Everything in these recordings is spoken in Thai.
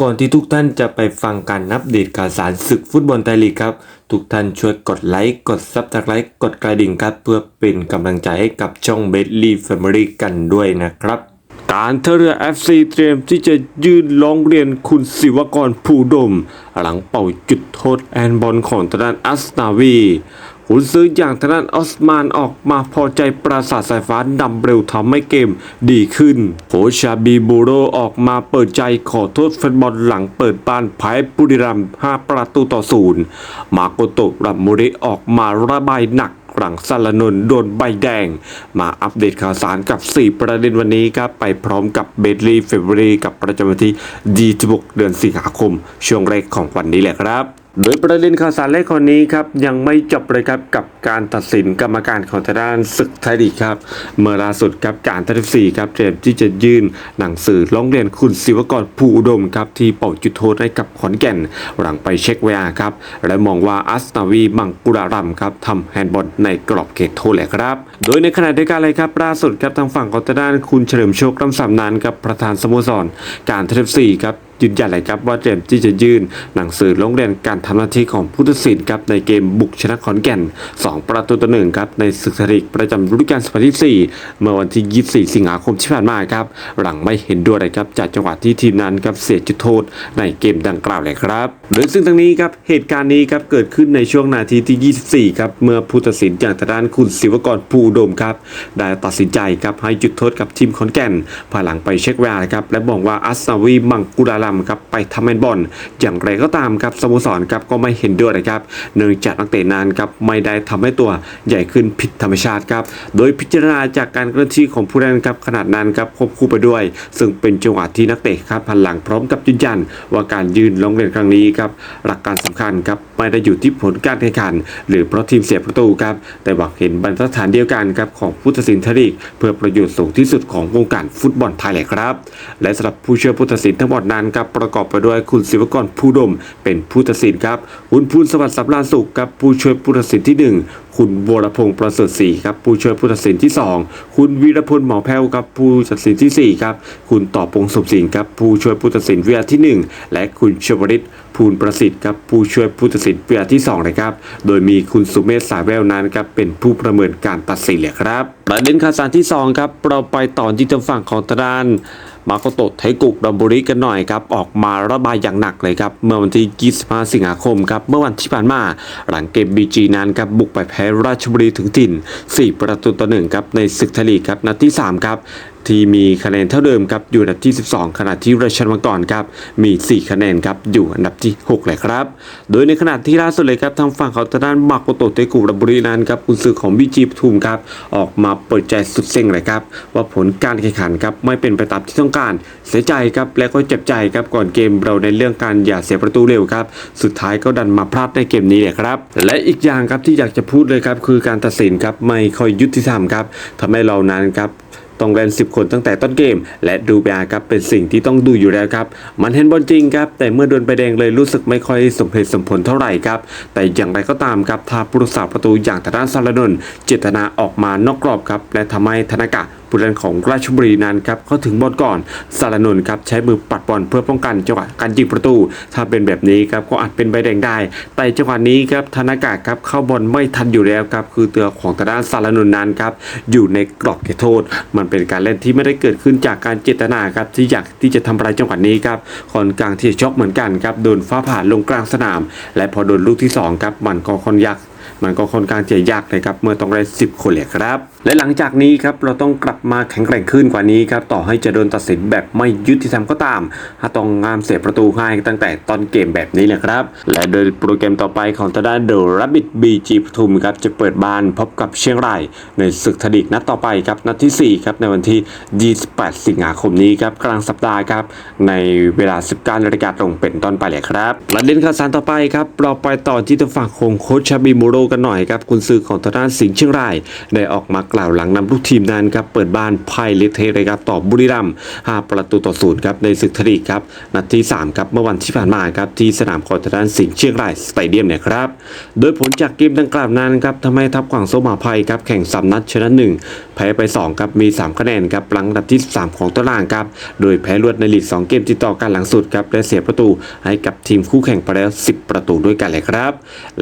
ก่อนที่ทุกท่านจะไปฟังการนับเดตข่าวสารศึกฟุตบอลไทยลีกครับ ทุกท่านช่วยกดไลค์ กดซับสไครต์กดกระดิ่งครับ เพื่อเป็นกำลังใจให้กับช่องเบสลีแฟมิลี่กันด้วยนะครับ การท่าเรือ FC เตรียมที่จะยื่นร้องเรียนคุณศิวกรภูดม หลังเป่าจุดโทษแอนบอลของทางด้านอัสนาวี คุณซื้ออย่างทางด้านออสมานออกมาพอใจปราสาทสายฟ้านำเร็วทำให้เกมดีขึ้น โคชาบีบูโรออกมาเปิดใจขอโทษแฟนบอลหลังเปิดบ้านแพ้บุรีรัมย์5ประตูต่อศูนย์มาโกโตะรัมโมริออกมาระบายหนักหลังสารนนโดนใบแดง มาอัปเดตข่าวสารกับ 4 ประเด็นวันนี้ครับ ไปพร้อมกับเบดลีเฟเวอรีกับประจำวันที่ดีทบกเดือนสิงหาคม ช่วงแรกของวันนี้แหละครับ โดยประเด็นข่าวสารแรกคนนี้ครับยังไม่จบเลยครับกับการตัดสินกรรมการของทางด้านศึกไทยลีกครับเมื่อล่าสุดครับการทัศสี่ครับเตรียมที่จะยื่นหนังสือร้องเรียนคุณศิวกรภูอุดมครับที่เป่าจุดโทษให้กับขอนแก่น หลังไปเช็คเวลาครับและมองว่าอัสนาวีมังกุรารัมครับทำแฮนด์บอลในกรอบเขตโทษแหละครับ โดยในขณะเดียวกันเลยครับล่าสุดครับทางฝั่งของทางด้านคุณเฉลิมโชคลำสำนานกับประธานสโมสร การทัศสี่ครับยืนยันเลยครับว่าเตรียมที่จะยื่นหนังสือร้องเรียนการทำหน้าที่ของผู้ตัดสินครับในเกมบุกชนะขอนแก่น 2 ประตูต่อหนึ่งครับในศึกสถิกประจำฤดูกาล2024 เมื่อวันที่ 24 สิงหาคมที่ผ่านมาครับ หลังไม่เห็นด้วยเลยครับจากจังหวะที่ทีมนั้นครับเสียจุดโทษในเกมดังกล่าวเลยครับโดยซึ่งทั้งนี้ครับเหตุการณ์นี้ครับเกิดขึ้นในช่วงนาทีที่ 24 ครับเมื่อผู้ตัดสินจากทางด้านคุณศิวกรภูดมครับได้ตัดสินใจครับให้จุดโทษกับทีมขอนแก่นภายหลังไปเช็คเวลาครับและบอกว่าอัสนาวีมังกุราลัมครับไปทำแมนบอลอย่างไรก็ตามครับสโมสรครับก็ไม่เห็นด้วยนะครับเนื่องจากนักเตะนั้นครับไม่ได้ทำให้ตัวใหญ่ขึ้นผิดธรรมชาติครับโดยพิจารณาจากการเคลื่อนที่ของผู้เล่นครับขนาดนั้นครับควบคู่ไปด้วย ซึ่งเป็นจังหวะที่นักเตะครับพันหลังพร้อมกับยืนยัน ว่าการยืนลงเล่นครั้งนี้ครับหลักการสำคัญครับไม่ได้อยู่ที่ผลการแข่งขัน หรือเพราะทีมเสียประตูครับแต่หว่าเห็นบรรทัดฐานเดียวกันครับของผู้ตัดสินทลีกเพื่อประโยชน์สูงที่สุดของวงการฟุตบอลไทยแหละครับ และสำหรับผู้เช่วผู้ตัดสินทั้งหมดนั้นครับประกอบไปด้วยคุณศิวกรภูดม เป็นผู้ตัดสินครับคุณพูนสวัสดิ์สับลานสุขครับผู้ช่วยผู้ตัดสินที่หนึ่งคุณวรพงศ์ประเสริฐศรีครับผู้ช่วยผู้ตัดสินที่สองคุณวีรพลหมอแพ้วครับผู้ตัดสินที่สี่ครับ คุณต่อพงศ์สุขสิงครับผู้ช่วยผู้ตัดสินเวียที่หนึ่งและคุณชวริตภูลประสิทธิ์ครับผู้ช่วยผู้ตัดสินเวียที่สองนะครับโดยมีคุณสุเมธสายแววนั้นครับเป็นผู้ประเมินการตัดสินเลยครับประเด็นข่าวสารที่สองครับเราไปต่อที่ทางฝั่งของทางด้าน มาโกโตะไทกุดัมบุริกันหน่อยครับออกมาระบายอย่างหนักเลยครับเมื่อวันที่ 25 สิงหาคมครับเมื่อวันที่ผ่านมา หลังเกมบีจีนั้นครับบุกไปแพ้ราชบุรีถึงถิ่น 4 ประตูต่อหนึ่งครับในศึกไทยลีกครับนัดที่ 3 ครับ ที่มีคะแนนเท่าเดิมครับอยู่อันดับที่ 12 ขณะที่ราชมังกรครับมี 4 คะแนนครับอยู่อันดับที่ 6 เลยครับ โดยในขณะที่ล่าสุดเลยครับทางฝั่งของทางด้านมาโกโตะไทกุดัมบุรินั้นครับคุณซื้อของบีจีปทุมครับออกมาเปิดใจสุดเซ็งเลยครับว่าผลการแข่งขันครับไม่เป็นไปตามที่ต้องการเสียใจครับและก็เจ็บใจครับก่อนเกมเราในเรื่องการอย่าเสียประตูเร็วครับสุดท้ายก็ดันมาพลาดในเกมนี้เลยครับและอีกอย่างครับที่อยากจะพูดเลยครับคือการตัดสินครับไม่ค่อยยุติธรรมครับทำให้เรานั้นครับ ต้องเล่น 10 คนตั้งแต่ต้นเกม และดูไปครับเป็นสิ่งที่ต้องดูอยู่แล้วครับ มันเห็นบอลจริงครับ แต่เมื่อโดนใบแดงเลยรู้สึกไม่ค่อยสมเหตุสมผลเท่าไหร่ครับ แต่อย่างไรก็ตามครับทาผู้รักษาประตูอย่างธนานซาลานนเจตนาออกมานอกกรอบครับและทำให้ธนากะ ผู้เล่นของราชบุรีนั้นครับเขาถึงบอลก่อนสารนนท์ครับใช้มือปัดบอลเพื่อป้องกันจังหวะการยิงประตู ถ้าเป็นแบบนี้ครับก็อาจเป็นใบแดงได้ แต่จังหวะนี้ครับธนากะครับเข้าบอลไม่ทันอยู่แล้วครับคือเตือของทางด้านสารนนท์นั้นครับอยู่ในกรอบเขตโทษ มันเป็นการเล่นที่ไม่ได้เกิดขึ้นจากการเจตนาครับที่อยากที่จะทำลายจังหวะนี้ครับค่อนกลางที่จะช็อกเหมือนกันครับโดนฟ้าผ่าลงกลางสนาม และพอโดนลูกที่สองครับมันก็ค่อนยากมันก็ค่อนข้างจะยากเลยครับเมื่อต้องได้10 คนเลยครับ และหลังจากนี้ครับเราต้องกลับมาแข็งแกร่งขึ้นกว่านี้ครับต่อให้จะโดนตัดสินแบบไม่ยุติธรรมก็ตามถ้าต้องงามเสียประตูให้ตั้งแต่ตอนเกมแบบนี้แหละครับ และโดยโปรแกรมต่อไปของทางด้านเดอะรับบิทบีจีปทุมครับจะเปิดบ้านพบกับเชียงราย ในศึกทดิกนัดต่อไปครับนัดทีสี่ 4 ครับในวันที่ 28 สิงหาคมนี้ครับกลางสัปดาห์ครับในเวลา 19นาฬิกาตรงเป็นต้นไปเลยครับประเด็นข่าวสารต่อไปครับเราไปต่อที่ทางฝั่งของโคชชาบิมูโรกันหน่อยครับคุณซื้อของทางด้านสิงห์เชียงรายได้ออกมากล่าวหลังนำลูกทีมนั้นครับเปิดบ้านไพ่เละเทเลยครับต่อบุรีรัมย์5ประตูต่อศูนย์ครับในศึกทลีกครับนัดที่3ครับเมื่อวันที่ผ่านมาครับที่สนามคอร์ตด้านสิงห์เชียงรายสเตเดียมเนี่ยครับโดยผลจากเกมดังกล่าวนั้นครับทำให้ทัพกวางโซมาภัยครับแข่งสามนัดชนะ1แพ้ไป2ครับมี3คะแนนครับหลังอัดับที่ 3 ของตารางครับโดยแพ้รวดในลีก2เกมติดต่อกันหลังสุดครับและเสียประตูให้กับทีมคู่แข่งไปแล้ว 10 ประตูด้วยกันเลยครับ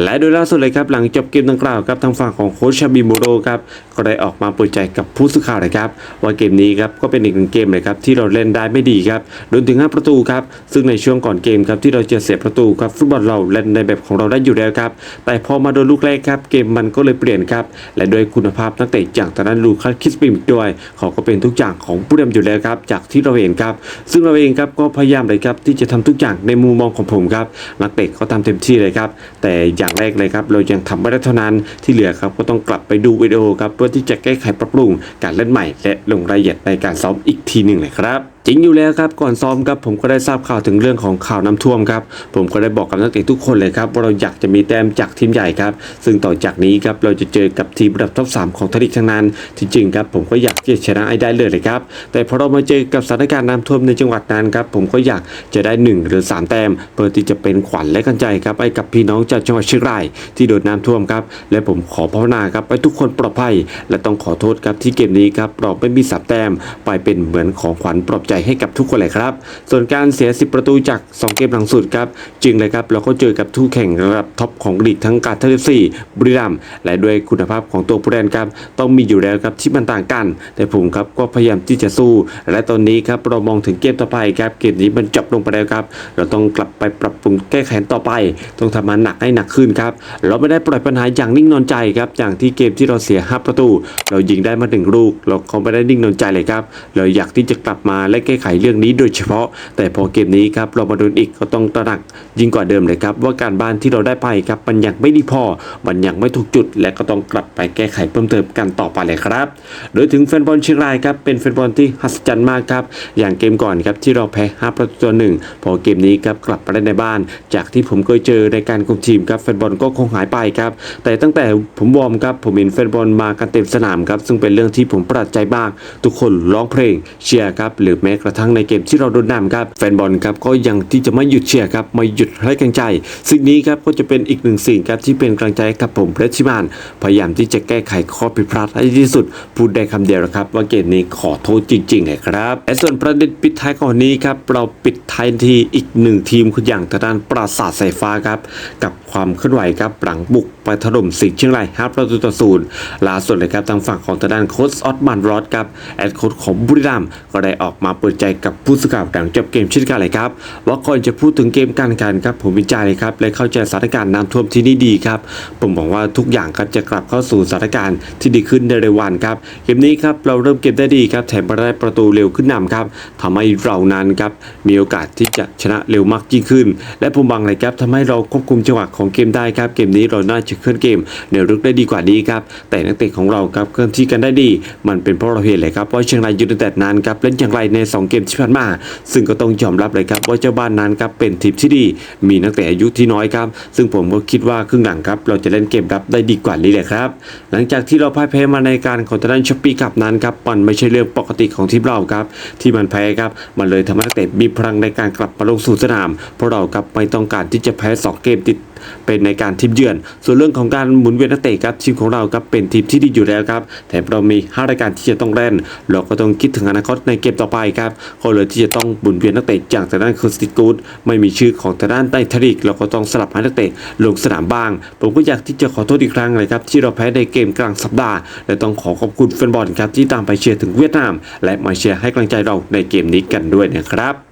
และโดยล่าสุดเลยครับหลังจบเกมดังกล่าวครับทางฝั่งของโคชชาบิโมโรครับก็ได้ออกมาเปิดใจกับผู้สื่อข่าวนะครับว่าเกมนี้ครับก็เป็นอีกหนึ่งเกมเลยครับที่เราเล่นได้ไม่ดีครับโดนถึง 5 ประตูครับซึ่งในช่วงก่อนเกมครับที่เราจะเสียประตูครับฟุตบอลเราเล่นในแบบของเราได้อยู่แล้วครับแต่พอมาโดนลูกแรกครับเกมมันก็เลยเปลี่ยนครับและด้วยคุณภาพนักเตะจากทางด้นลูคัสคิสปิมด้วยเขาก็เป็นทุกอย่างของผู้เล่นอยู่แล้วครับจากที่เราเห็นครับซึ่งเราเองครับก็พยายามเลยครับที่จะทำทุกอย่างในมุมมองของผมครับนักเตะเขาทำเต็มที่เลยครับแต่อย่างแรกเลยครับเรายังทำไม่ได้เท่านั้นที่เหลือครับก็ต้องกลับไปดูวิดีโอครับเพื่อที่จะแก้ไขปรับปรุงการเล่นใหม่ และลงรายละเอียดในการซ้อมอีกทีหนึ่งเลยครับ จริงอยู่แล้วครับก่อนซ้อมครับผมก็ได้ทราบข่าวถึงเรื่องของข่าวน้ำท่วมครับผมก็ได้บอกกับนักเตะทุกคนเลยครับว่าเราอยากจะมีแต้มจากทีมใหญ่ครับซึ่งต่อจากนี้ครับเราจะเจอกับทีมระดับท็อปสามของทวีปทั้งนั้นจริงครับผมก็อยากจะชนะให้ได้เลยเลยครับแต่พอเรามาเจอกับสถานการณ์น้ำท่วมในจังหวัดนั้นครับผมก็อยากจะได้หนึ่งหรือสามแต้มเพื่อที่จะเป็นขวัญและกำลังใจครับให้กับพี่น้องจากจังหวัดเชียงรายที่โดนน้ำท่วมครับและผมขอภาวนาครับให้ทุกคนปลอดภัย และต้องขอโทษครับที่เกมนี้ครับเราไม่มีสามแต้มไปเป็นเหมือนของขวัญปลอบใจให้กับทุกคนเลยครับ ส่วนการเสีย 10 ประตูจาก 2 เกมหลังสุดครับจริงเลยครับเราก็เจอกับทู่แข่งระดับท็อปของลีกทั้งการเทเลซีบุรีรัมย์และด้วยคุณภาพของตัวผู้เล่นครับต้องมีอยู่แล้วครับที่มันต่างกัน แต่ผมครับก็พยายามที่จะสู้ และตอนนี้ครับเรามองถึงเกมต่อไปครับเกมนี้มันจบลงไปแล้วครับ เราต้องกลับไปปรับปรุงแก้ไขต่อไป ต้องทำมันหนักให้หนักขึ้นครับเราไม่ได้ปล่อยปัญหาอย่างนิ่งนอนใจครับอย่างที่เกมที่เราเสีย 5 ประตู เรายิงได้มาหนึ่งลูก เราเขาไม่ได้นิ่งนอนใจเลยครับเราอยากที่จะกลับมาและแก้ไขเรื่องนี้โดยเฉพาะ แต่พอเกมนี้ครับเรามาโดนอีกก็ต้องตระหนักยิ่งกว่าเดิมเลยครับว่าการบ้านที่เราได้ไปครับมันยังไม่ดีพอ มันยังไม่ถูกจุด และก็ต้องกลับไปแก้ไขเพิ่มเติมกันต่อไปเลยครับ โดยถึงแฟนบอลเชียงรายครับเป็นแฟนบอลที่หัศจรรย์มากครับอย่างเกมก่อนครับที่เราแพ้5ประตูต่อหนึ่งพอเกมนี้ครับกลับมาได้ในบ้าน จากที่ผมเคยเจอในการคุมทีมครับแฟนบอลก็คงหายไปครับ แต่ตั้งแต่ผมวอร์มครับผมเห็นแฟนบอลมากันเต็มสนามครับซึ่งเป็นเรื่องที่ผมประหลาดใจมาก ทุกคนร้องเพลงเชียร์ครับหรือแม้กระทั่งในเกมที่เราโดนนำครับแฟนบอลครับก็ยังที่จะไม่หยุดเชียร์ครับไม่หยุดให้กำลังใจ สิ่งนี้ครับก็จะเป็นอีกหนึ่งสิ่งครับที่เป็นกำลังใจกับผมและชิมานพยายามที่จะแก้ไขข้อผิดพลาดให้ที่สุด พูดได้คำเดียวนะครับ ว่าเกมนี้ขอโทษจริงๆเลยครับและส่วนประเด็นปิดท้ายก่อนนี้ครับเราปิดท้ายทีอีกหนึ่งทีมคืออย่างทางด้านปราสาทสายฟ้าครับกับความเคลื่อนไหวครับหลังบุกไปถล่มสิงห์เชียงราย5ประตูต่อศูนย์ล่าสุดเลยครับทางฝั่งของทางด้านโค้ชออตมันรอดครับแอดโค้ชของบุรีรัมย์ก็ได้ออกมาเปิดใจกับผู้สื่อข่าวหลังจบเกมเช่นกันเลยครับว่าก่อนจะพูดถึงเกมการแข่งขันครับผมวิจัยเลยครับและเข้าใจสถานการณ์น้ำท่วมที่นี่ดีครับผมหวังว่าทุกอย่างครับจะกลับเข้าสู่สถานการณ์ที่ดีขึ้นในเร็ววันครับเกมนี้ครับเราเริ่มเกมได้ดีครับแถมมาได้ประตูเร็วขึ้นนำครับทำให้เรานั้นครับมีโอกาสที่จะชนะเร็วมากยิ่งขึ้น และผมหวังเลยครับทำให้เราควบคุมจังหวะของเกมได้ครับเกมนี้เราน่าจะเคลื่อนเกมแนวรุกได้ดีกว่านี้ครับแต่นักเตะของเราครับเคลื่อนที่กันได้ดี มันเป็นเพราะเราเห็นเลยครับว่าเชียงรายยูไนเต็ดนั้นครับเล่นอย่างไรใน2 เกมที่ผ่านมา ซึ่งก็ต้องยอมรับเลยครับว่าเจ้าบ้านนั้นครับเป็นทีมที่ดี มีนักเตะอายุที่น้อยครับ ซึ่งผมก็คิดว่าครึ่งหลังครับเราจะเล่นเกมรับได้ดีกว่านี้แหละครับ หลังจากที่เราพ่ายแพ้มาในการของทางด้านชอปปี้กับนั้นครับมันไม่ใช่เรื่องปกติของทีมเราครับ ที่มันแพ้ครับมันเลยทำให้นักเตะมีพลังในการกลับมาลงสู่สนาม เพราะเราครับไม่ต้องการที่จะแพ้สองเกมติด เป็นในการทีมเยือน ส่วนเรื่องของการหมุนเวียนนักเตะครับทีมของเราครับเป็นทีมที่ดีอยู่แล้วครับแถมเรามี 5 รายการที่จะต้องเล่น เราก็ต้องคิดถึงอนาคตในเกมต่อไปครับก็เลยที่จะต้องหมุนเวียนนักเตะจากทางด้านคอสติกูดไม่มีชื่อของทางด้านใต้ทริกเราก็ต้องสลับให้นักเตะลงสนามบ้าง ผมก็อยากที่จะขอโทษอีกครั้งเลยครับที่เราแพ้ในเกมกลางสัปดาห์และต้องขอขอบคุณแฟนบอลครับที่ตามไปเชียร์ถึงเวียดนาม และมาเชียร์ให้กำลังใจเราในเกมนี้กันด้วยนะครับ